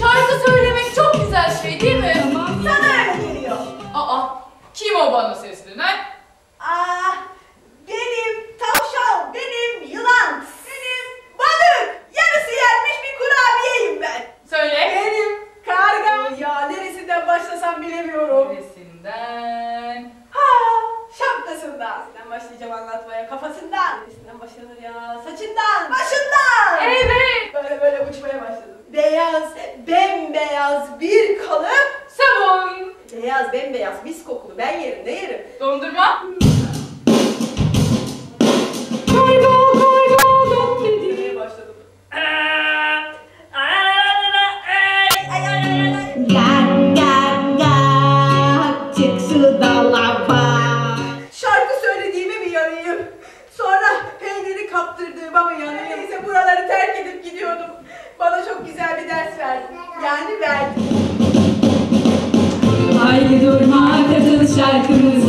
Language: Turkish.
Şarkı söylemek çok güzel şey değil mi? Sana öyle geliyor. Aa, kim o bana seslenen? Ah, benim tavşan, benim yılan, benim balık, yarısı yenmiş bir kurabiyeyim ben. Söyle. Benim karga. Ya neresinden başlasam bilemiyorum. Neresinden? Ha, şapkasından. Neresinden başlayacağım anlatmaya? Kafasından. Neresinden başlanır ya? Saçından, başından. Beyaz, bembeyaz bir kalıp. Sabun. Beyaz, bembeyaz, mis kokulu. Ben yerim, ne yerim? Dondurma. Şarkı söylediğimi mi yanayım? Sonra peyniri kaptırdığıma mı yanayım? Yani verdi. Haydi durma katıl şarkımıza.